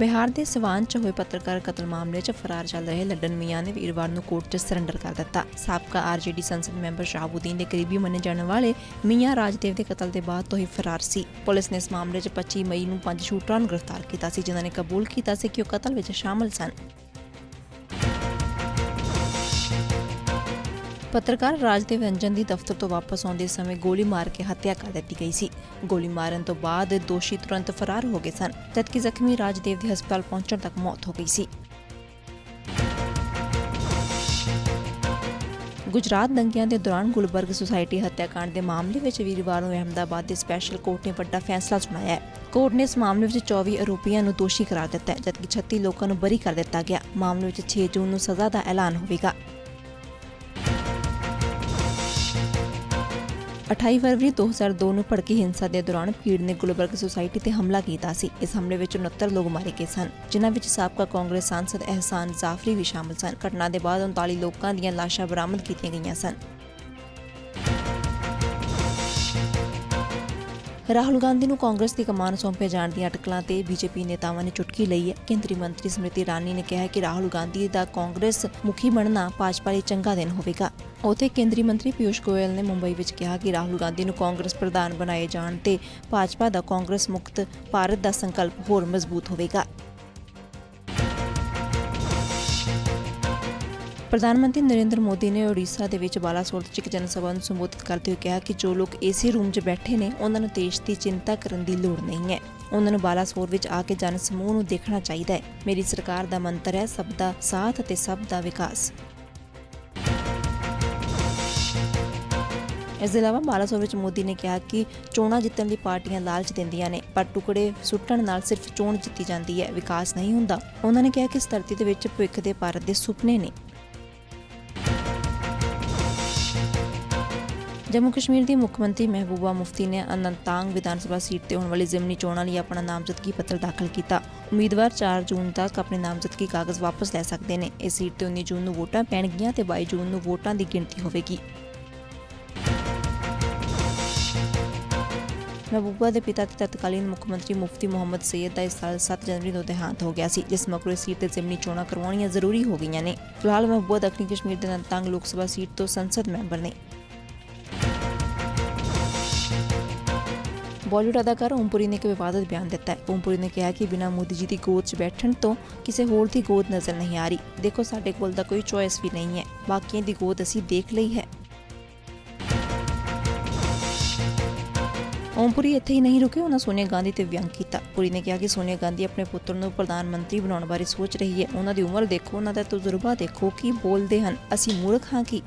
ਬਿਹਾਰ ਦੇ ਸਿਵਾਨ 'ਚ ਹੋਏ ਪੱਤਰਕਾਰ ਕਤਲ ਮਾਮਲੇ 'ਚ ਫਰਾਰ ਚੱਲ ਰਹੇ ਲੱਡਨ ਮੀਆਂ ਨੇ ਵੀਰਵਾਰ ਨੂੰ ਕੋਰਟ 'ਚ ਸਰੈਂਡਰ ਕਰ ਦਿੱਤਾ। ਸਾਬਕਾ ਆਰਜੇਡੀ ਸੰਸਦ ਮੈਂਬਰ ਸ਼ਾਹਬੁਦੀਨ ਦੇ ਕਰੀਬੀ ਮੰਨੇ ਜਾਣ ਵਾਲੇ ਮੀਆਂ ਰਾਜਦੇਵ ਦੇ ਕਤਲ ਦੇ ਬਾਅਦ ਤੋਂ ਹੀ ਫਰਾਰ ਸੀ। ਪੁਲਿਸ ਨੇ ਇਸ ਮਾਮਲੇ 'ਚ 25 ਮਈ ਨੂੰ ਪੰਜ ਸ਼ੂਟਰਾਂ ਨੂੰ ਗ੍ਰਿਫਤਾਰ ਕੀਤਾ ਸੀ, ਜਿਨ੍ਹਾਂ ਨੇ ਕਬੂਲ ਕੀਤਾ ਸੀ ਕਿ ਉਹ ਕਤਲ ਵਿੱਚ ਸ਼ਾਮਲ ਸਨ। ਪੱਤਰਕਾਰ ਰਾਜਦੇਵ ਰੰਜਨ ਦੀ ਦਫ਼ਤਰ ਤੋਂ ਵਾਪਸ ਆਉਂਦੇ ਸਮੇਂ ਗੋਲੀ ਮਾਰ ਕੇ ਹੱਤਿਆ ਕਰ ਦਿੱਤੀ ਗਈ ਸੀ। ਗੋਲੀ ਮਾਰਨ ਤੋਂ ਬਾਅਦ ਦੋਸ਼ੀ ਤੁਰੰਤ ਫਰਾਰ ਹੋ ਗਏ ਸਨ। ਜਦਕਿ ਜ਼ਖਮੀ ਰਾਜਦੇਵ ਦੀ ਹਸਪਤਾਲ ਪਹੁੰਚਣ ਤੱਕ ਮੌਤ ਹੋ ਗਈ ਸੀ। ਗੁਜਰਾਤ ਦੰਗਿਆਂ ਦੇ ਦੌਰਾਨ ਗੁਲਬਰਗ ਸੁਸਾਇਟੀ ਹੱਤਿਆਕਾਂਡ ਦੇ ਮਾਮਲੇ ਵਿੱਚ ਵੀਰਵਾਰ ਨੂੰ ਅਹਿਮਦਾਬਾਦ ਦੇ ਸਪੈਸ਼ਲ ਕੋਰਟ ਨੇ ਵੱਡਾ ਫੈਸਲਾ ਸੁਣਾਇਆ ਹੈ। ਕੋਰਟ ਨੇ ਇਸ ਮਾਮਲੇ ਵਿੱਚ 24 ਆਰੋਪੀਆਂ ਨੂੰ ਦੋਸ਼ੀ ਕਰਾਰ ਦਿੱਤਾ ਹੈ, ਜਦਕਿ 36 ਲੋਕਾਂ ਨੂੰ ਬਰੀ ਕਰ ਦਿੱਤਾ ਗਿਆ। ਮਾਮਲੇ ਵਿੱਚ 6 ਜੂਨ ਨੂੰ ਸਜ਼ਾ ਦਾ ਐਲਾਨ ਹੋਵੇਗਾ। 28 ਫਰਵਰੀ 2002 ਨੂੰ ਭੜਕੀ ਹਿੰਸਾ ਦੇ ਦੌਰਾਨ ਭੀੜ ਨੇ ਗੁਲਬਰਗ ਸੁਸਾਇਟੀ ਤੇ ਹਮਲਾ ਕੀਤਾ ਸੀ। ਇਸ ਹਮਲੇ ਵਿੱਚ 69 ਲੋਕ ਮਾਰੇ ਗਏ ਸਨ, ਜਿਨ੍ਹਾਂ ਵਿੱਚ ਸਾਬਕਾ ਕਾਂਗਰਸ ਸਾਂਸਦ ਅਹਿਸਾਨ ਜ਼ਾਫਰੀ ਵੀ ਸ਼ਾਮਲ ਸਨ। ਘਟਨਾ ਦੇ ਬਾਅਦ 39 ਲੋਕਾਂ ਦੀਆਂ ਲਾਸ਼ਾਂ ਬਰਾਮਦ ਕੀਤੀਆਂ ਗਈਆਂ ਸਨ। ਰਾਹੁਲ ਗਾਂਧੀ ਨੂੰ ਕਾਂਗਰਸ ਦੀ ਕਮਾਨ ਸੌਂਪੇ ਜਾਣ ਦੀਆਂ ਅਟਕਲਾਂ ਤੇ ਬੀਜੇਪੀ ਨੇਤਾਵਾਂ ਨੇ ਚੁਟਕੀ ਲਈ ਹੈ। ਕੇਂਦਰੀ ਮੰਤਰੀ ਸਮ੍ਰਿਤੀ ਇਰਾਨੀ ਨੇ ਕਿਹਾ ਹੈ ਕਿ ਰਾਹੁਲ ਗਾਂਧੀ ਦਾ ਕਾਂਗਰਸ ਮੁਖੀ ਬਣਨਾ ਭਾਜਪਾ ਲਈ ਚੰਗਾ ਦਿਨ ਹੋਵੇਗਾ। ਉਥੇ ਕੇਂਦਰੀ ਮੰਤਰੀ ਪਿਊਸ਼ ਗੋਇਲ ਨੇ ਮੁੰਬਈ ਵਿੱਚ ਕਿਹਾ ਕਿ ਰਾਹੁਲ ਗਾਂਧੀ ਨੂੰ ਕਾਂਗਰਸ ਪ੍ਰਧਾਨ ਬਣਾਏ ਜਾਣ ਤੇ ਭਾਜਪਾ ਦਾ ਕਾਂਗਰਸ ਮੁਕਤ ਭਾਰਤ ਦਾ ਸੰਕਲਪ ਹੋਰ ਮਜ਼ਬੂਤ ਹੋਵੇਗਾ। ਪ੍ਰਧਾਨ ਮੰਤਰੀ ਨਰਿੰਦਰ ਮੋਦੀ ਨੇ ਓਡੀਸ਼ਾ ਦੇ ਵਿੱਚ ਬਾਲਾਸੋਰ 'ਚ ਇੱਕ ਜਨ ਨੂੰ ਸੰਬੋਧਿਤ ਕਰਦੇ ਹੋਏ ਕਿਹਾ ਕਿ ਜੋ ਲੋਕ ਏਸੀ ਰੂਮ 'ਚ ਬੈਠੇ ਨੇ, ਉਹਨਾਂ ਨੂੰ ਦੇਸ਼ ਦੀ ਚਿੰਤਾ ਕਰਨ ਦੀ ਲੋੜ ਨਹੀਂ ਹੈ। ਉਹਨਾਂ ਨੂੰ ਬਾਲਾਸੋਰ ਵਿੱਚ ਆ ਕੇ ਜਨ ਸਮੂਹ ਨੂੰ ਦੇਖਣਾ ਚਾਹੀਦਾ ਹੈ। ਮੇਰੀ ਸਰਕਾਰ ਦਾ ਮੰਤਰ ਹੈ, ਸਭ ਦਾ ਸਾਥ ਅਤੇ ਸਭ ਦਾ ਵਿਕਾਸ। ਇਸ ਦੇ ਇਲਾਵਾ ਬਾਲਾਸੋਰ ਵਿੱਚ ਮੋਦੀ ਨੇ ਕਿਹਾ ਕਿ ਚੋਣਾਂ ਜਿੱਤਣ ਲਈ ਪਾਰਟੀਆਂ ਲਾਲਚ ਦਿੰਦੀਆਂ ਨੇ, ਪਰ ਟੁਕੜੇ ਸੁੱਟਣ ਨਾਲ ਸਿਰਫ ਚੋਣ ਜਿੱਤੀ ਜਾਂਦੀ ਹੈ, ਵਿਕਾਸ ਨਹੀਂ ਹੁੰਦਾ। ਉਹਨਾਂ ਨੇ ਕਿਹਾ ਕਿ ਇਸ ਧਰਤੀ ਦੇ ਵਿੱਚ ਭਵਿੱਖ ਦੇ ਭਾਰਤ ਦੇ ਸੁਪਨੇ ਨੇ। ਜੰਮੂ ਕਸ਼ਮੀਰ ਦੀ ਮੁੱਖ ਮੰਤਰੀ ਮਹਿਬੂਬਾ ਮੁਫਤੀ ਨੇ ਅਨੰਤਾਂਗ ਵਿਧਾਨ ਸਭਾ ਸੀਟ ਤੇ ਹੋਣ ਵਾਲੀ ਜ਼ਿਮਨੀ ਚੋਣਾਂ ਲਈ ਆਪਣਾ ਨਾਮਜ਼ਦਗੀ ਪੱਤਰ ਦਾਖਲ ਕੀਤਾ। ਉਮੀਦਵਾਰ 4 ਜੂਨ ਤੱਕ ਆਪਣੇ ਨਾਮਜ਼ਦਗੀ ਕਾਗਜ਼ ਵਾਪਸ ਲੈ ਸਕਦੇ ਨੇ। ਇਸ ਸੀਟ ਤੇ 19 ਜੂਨ ਨੂੰ ਵੋਟਾਂ ਪੈਣਗੀਆਂ ਤੇ 22 ਜੂਨ ਨੂੰ ਵੋਟਾਂ ਦੀ ਗਿਣਤੀ ਹੋਵੇਗੀ। ਮਹਿਬੂਬਾ ਦੇ ਪਿਤਾ ਤੇ ਤਤਕਾਲੀਨ ਮੁੱਖ ਮੰਤਰੀ ਮੁਫਤੀ ਮੁਹੰਮਦ ਸੈਯਦ ਦਾ ਇਸ ਸਾਲ 7 ਜਨਵਰੀ ਨੂੰ ਦੇਹਾਂਤ ਹੋ ਗਿਆ ਸੀ, ਜਿਸ ਮਗਰੋਂ ਇਸ ਸੀਟ ਤੇ ਜ਼ਿਮਨੀ ਚੋਣਾਂ ਕਰਵਾਉਣੀਆਂ ਜ਼ਰੂਰੀ ਹੋ ਗਈਆਂ ਨੇ। ਫਿਲਹਾਲ ਮਹਿਬੂਬਾ ਦੱਖਣੀ ਕਸ਼ਮੀਰ ਦੇ ਨੰਤਾਂਗ ਲੋਕ ਸਭਾ ਸੀਟ ਤੋਂ ਸੰਸਦ ਮੈਂਬਰ ਨੇ। ਬਾਲੀਵੁੱਡ ਅਦਾਕਾਰ ਓਮਪੁਰੀ ਨੇ ਇੱਕ ਵਿਵਾਦਤ ਬਿਆਨ ਦਿੱਤਾ ਹੈ। ਓਮਪੁਰੀ ਨੇ ਕਿਹਾ ਕਿ ਬਿਨਾਂ ਮੋਦੀ ਜੀ ਦੀ ਗੋਦ 'ਚ ਬੈਠਣ ਤੋਂ ਕਿਸੇ ਹੋਰ ਦੀ ਗੋਦ ਨਜ਼ਰ ਨਹੀਂ ਆ ਰਹੀ। ਦੇਖੋ, ਸਾਡੇ ਕੋਲ ਤਾਂ ਕੋਈ ਚੋਇਸ ਵੀ ਨਹੀਂ ਹੈ। ਬਾਕੀਆਂ ਦੀ ਗੋਦ ਅਸੀਂ ਦੇਖ ਲਈ ਹੈ। ਓਮਪੁਰੀ ਇੱਥੇ ਹੀ ਨਹੀਂ ਰੁਕੇ, ਉਹਨਾਂ ਸੋਨੀਆ ਗਾਂਧੀ ਤੇ ਵਿਅੰਗ ਕੀਤਾ। ਪੁਰੀ ਨੇ ਕਿਹਾ ਕਿ ਸੋਨੀਆ ਗਾਂਧੀ ਆਪਣੇ ਪੁੱਤਰ ਨੂੰ ਪ੍ਰਧਾਨ ਮੰਤਰੀ ਬਣਾਉਣ ਬਾਰੇ ਸੋਚ ਰਹੀ ਹੈ। ਉਹਨਾਂ ਦੀ ਉਮਰ ਦੇਖੋ, ਉਹਨਾਂ ਦਾ ਤਜਰਬਾ ਦੇਖੋ ਕੀ ਬੋਲਦੇ ਹਨ, ਅਸੀਂ ਮੂਰਖ ਹਾਂ ਕੀ?